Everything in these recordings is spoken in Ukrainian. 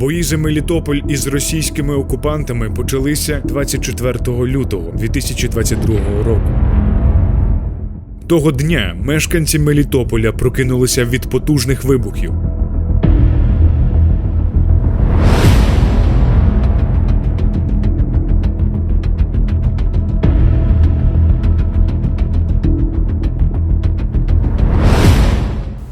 Бої за Мелітополь із російськими окупантами почалися 24 лютого 2022 року. Того дня мешканці Мелітополя прокинулися від потужних вибухів.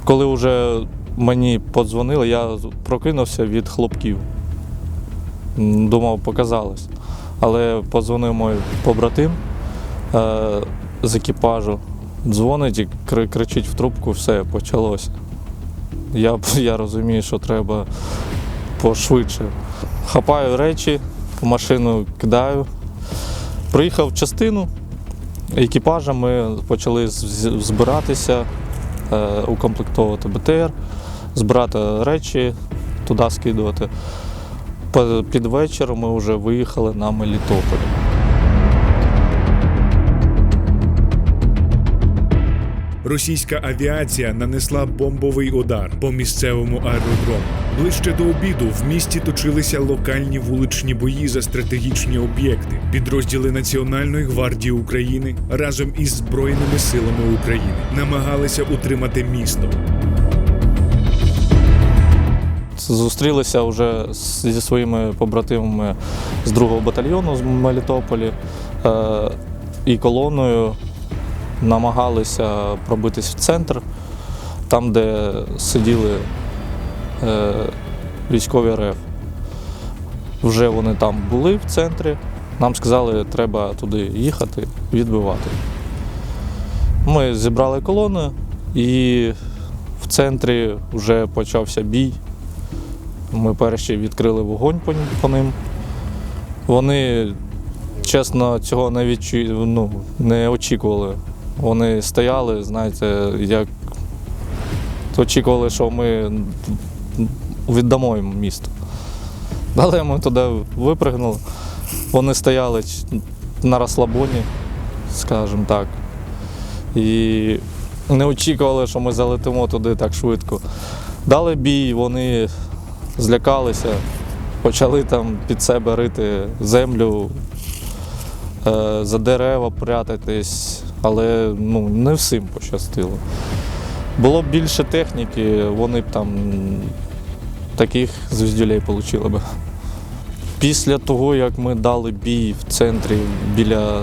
Коли вже мені подзвонили, я прокинувся від хлопків. Думав, показалось. Але подзвонив мій побратим е, з екіпажу. Дзвонить і кричить в трубку, все, почалося. Я, я розумію, що треба пошвидше. Хапаю речі, в машину кидаю. Приїхав в частину, екіпажем ми почали збиратися е, укомплектовувати БТР, збирати речі, туди скидувати. Під вечір ми вже виїхали на Мелітополь. Російська авіація нанесла бомбовий удар по місцевому аеродрому. Ближче до обіду в місті точилися локальні вуличні бої за стратегічні об'єкти. Підрозділи Національної гвардії України разом із Збройними силами України намагалися утримати місто. Зустрілися вже зі своїми побратимами з 2-го батальйону з Мелітополі е, і колоною намагалися пробитись в центр, там, де сиділи е, військові РФ. Вже вони там були в центрі. Нам сказали, треба туди їхати, відбивати. Ми зібрали колону і в центрі вже почався бій. Ми перші відкрили вогонь по, ним. Вони, чесно, цього не, відчу... ну, не очікували. Вони стояли, знаєте, як очікували, що ми віддамо їм місто. Але ми туди випригнули. Вони стояли на розслабоні, скажімо так. І не очікували, що ми залетимо туди так швидко. Дали бій, вони злякалися, почали там під себе рити землю, е, за дерева прятатись, але ну, не всім пощастило. Було б більше техніки, вони б там таких звіздюлей отримали б. Після того, як ми дали бій в центрі біля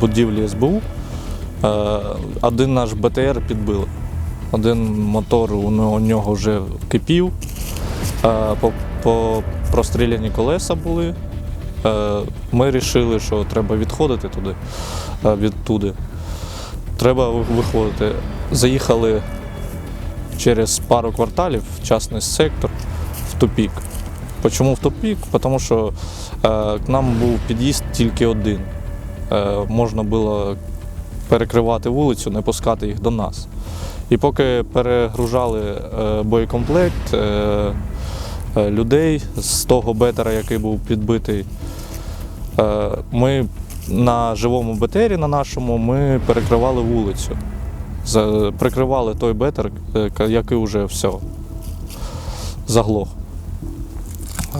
будівлі СБУ, е, один наш БТР підбили. Один мотор у нього- вже кипів, по, по простріляні колеса були. Е, Ми вирішили, що треба відходити туди, е, відтуди. Треба виходити. Заїхали через пару кварталів в частний сектор в тупік. Чому в тупік? Тому що е, к нам був під'їзд тільки один. Е, можна було перекривати вулицю, не пускати їх до нас. І поки перегружали е, боєкомплект, е, е, людей з того бетера, який був підбитий. Е, Ми на живому бетері на нашому ми перекривали вулицю. Прикривали той бетер, е, який вже все заглох.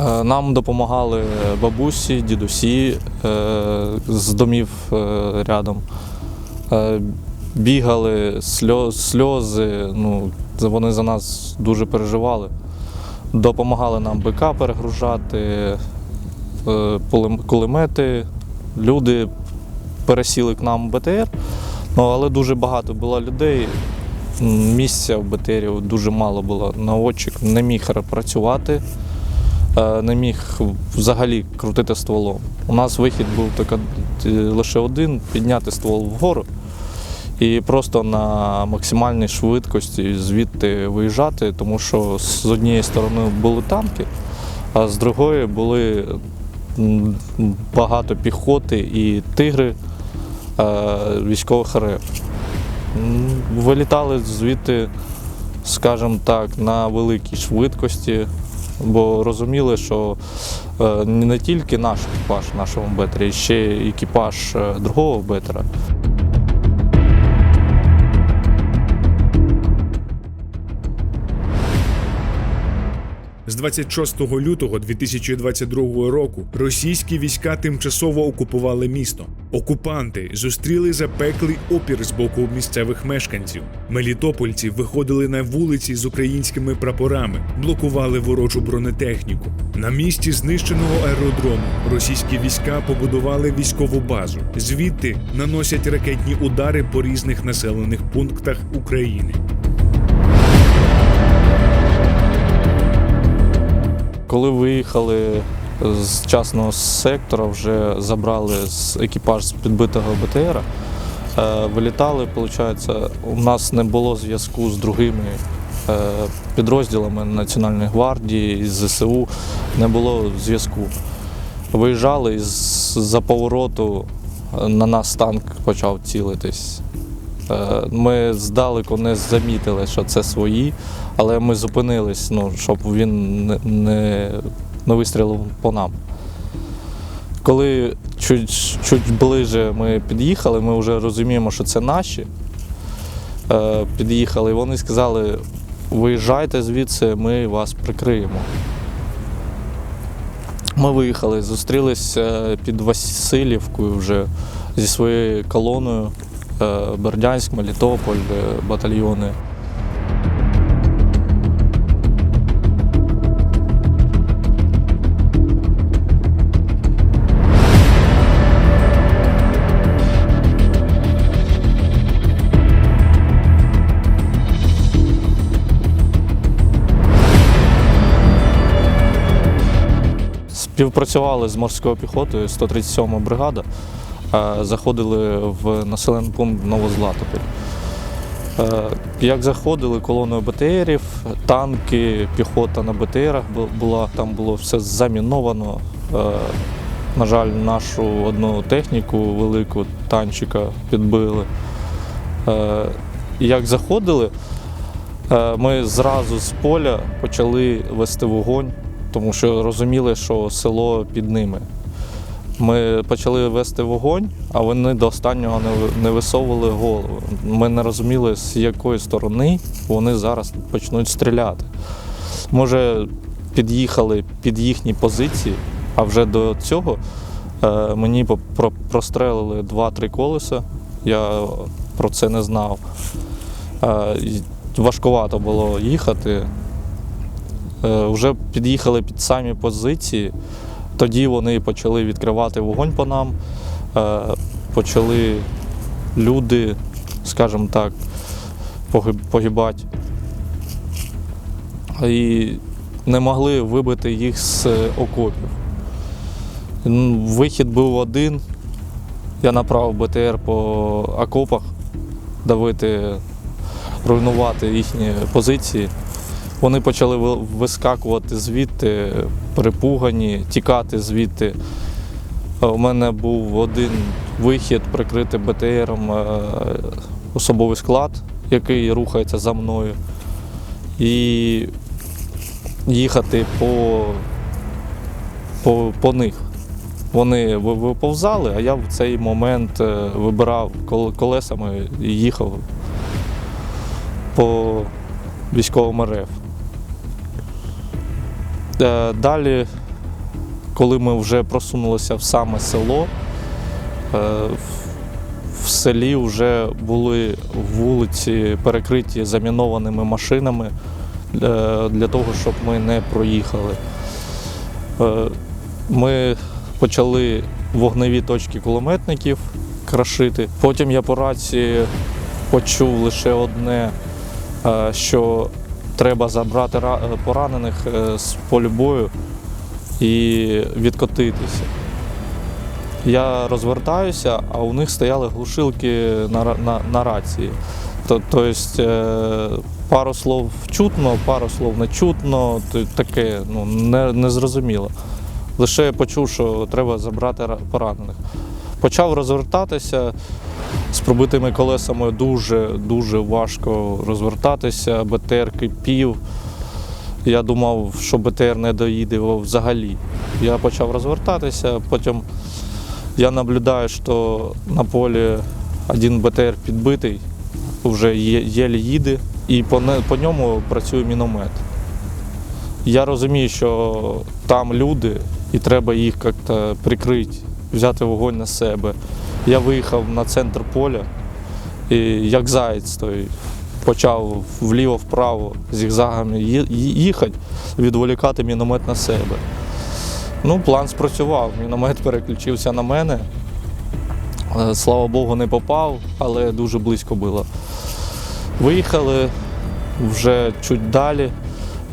Е, Нам допомагали бабусі, дідусі е, з домів е, рядом. Е, Бігали сльози, ну, вони за нас дуже переживали допомагали нам БК перегружати, е, кулемети. Люди пересіли к нам в БТР, ну, але дуже багато було людей. Місця в БТРі дуже мало було. Наводчик не міг працювати, е, не міг взагалі крутити стволом. У нас вихід був е, лише один підняти ствол вгору і просто на максимальній швидкості звідти виїжджати, тому що з однієї сторони були танки, а з другої були багато піхоти і тигри е, військових РФ. Вилітали звідти, скажімо так, на великій швидкості, бо розуміли, що е, не тільки наш екіпаж в нашому бетері, ще екіпаж е, другого бетера. 26 лютого 2022 року російські війська тимчасово окупували місто. Окупанти зустріли запеклий опір з боку місцевих мешканців. Мелітопольці виходили на вулиці з українськими прапорами, блокували ворожу бронетехніку. На місці знищеного аеродрому російські війська побудували військову базу. Звідти наносять ракетні удари по різних населених пунктах України. Коли виїхали з частного сектора, вже забрали з екіпаж з підбитого БТРа. е, Вилітали, виходить, у нас не було зв'язку з другими е, підрозділами Національної гвардії, з ЗСУ, не було зв'язку. Виїжджали і з-за повороту е, на нас танк почав цілитись. Е, Ми здалеку не замітили, що це свої, але ми зупинились, ну, щоб він не, не, вистрілив по нам. Коли чуть, чуть ближе ми під'їхали, ми вже розуміємо, що це наші. Е, Під'їхали, і вони сказали, виїжджайте звідси, ми вас прикриємо. Ми виїхали, зустрілися під Васильівкою вже зі своєю колоною. Е, Бердянськ, Мелітополь, е, батальйони. Співпрацювали з морською піхотою 137 бригада, заходили в населений пункт Новозлатополь. Е, Як заходили колоною БТРів, танки, піхота на БТРах була, там було все заміновано. Е, На жаль, нашу одну техніку велику танчика підбили. Е, Як заходили, ми зразу з поля почали вести вогонь тому що розуміли, що село під ними. Ми почали вести вогонь, а вони до останнього не висовували голову. Ми не розуміли, з якої сторони вони зараз почнуть стріляти. Може, під'їхали під їхні позиції, а вже до цього е, мені прострелили два-три колеса. Я про це не знав. Е, важкувато було їхати. Е, Вже під'їхали під самі позиції. Тоді вони почали відкривати вогонь по нам. Е, Почали люди, скажімо так, погибати. І не могли вибити їх з окопів. Вихід був один. Я направив БТР по окопах, давити, руйнувати їхні позиції. Вони почали вискакувати звідти, перепугані, тікати звідти. Е, У мене був один вихід прикритий БТРом е, особовий склад, який рухається за мною. І їхати по, по, по них. Вони виповзали, а я в цей момент е, вибирав колесами і їхав по військовому РФ. Е, Далі, коли ми вже просунулися в саме село, е, в- селі вже були вулиці перекриті замінованими машинами для того, щоб ми не проїхали. Е, Ми почали вогневі точки кулеметників крашити. Потім я по рації почув лише одне, що треба забрати е, поранених е, з полю бою і відкотитися. Я розвертаюся, а у них стояли глушилки на, на, на рації. Тобто е, пару слов чутно, пару слов не чутно, таке ну, не. Лише я почув, що треба забрати поранених. Почав розвертатися з пробитими колесами дуже дуже важко розвертатися. БТР кипів. Я думав, що БТР не доїде взагалі. Я почав розвертатися, потім я наблюдаю, що на полі один БТР підбитий, вже єлі їде, і по, по ньому працює міномет. Я розумію, що там люди, і треба їх як-то прикрити, взяти вогонь на себе. Я виїхав на центр поля, і як заєць той почав вліво-вправо зігзагами їхати, відволікати міномет на себе. Ну, план спрацював. Міномет переключився на мене. Е, Слава Богу, не попав, але дуже близько було. Виїхали вже чуть далі.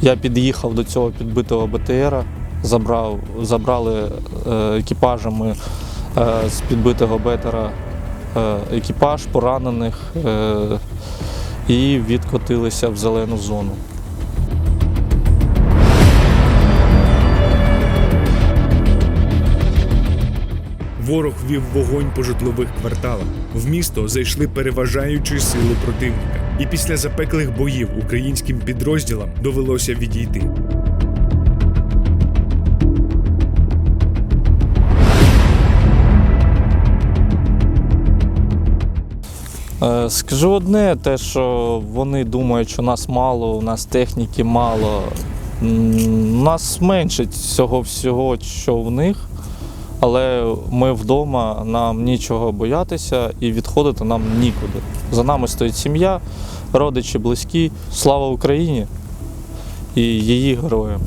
Я під'їхав до цього підбитого БТРа, забрав, забрали е, екіпажами з підбитого БТРа е, екіпаж поранених е, і відкотилися в зелену зону. Ворог вів вогонь по житлових кварталах. В місто зайшли переважаючі сили противника, і після запеклих боїв українським підрозділам довелося відійти. Скажу одне, те, що вони думають, що нас мало, у нас техніки мало. Нас менше цього всього, що в них, але ми вдома, нам нічого боятися і відходити нам нікуди. За нами стоїть сім'я, родичі близькі. Слава Україні і її героям.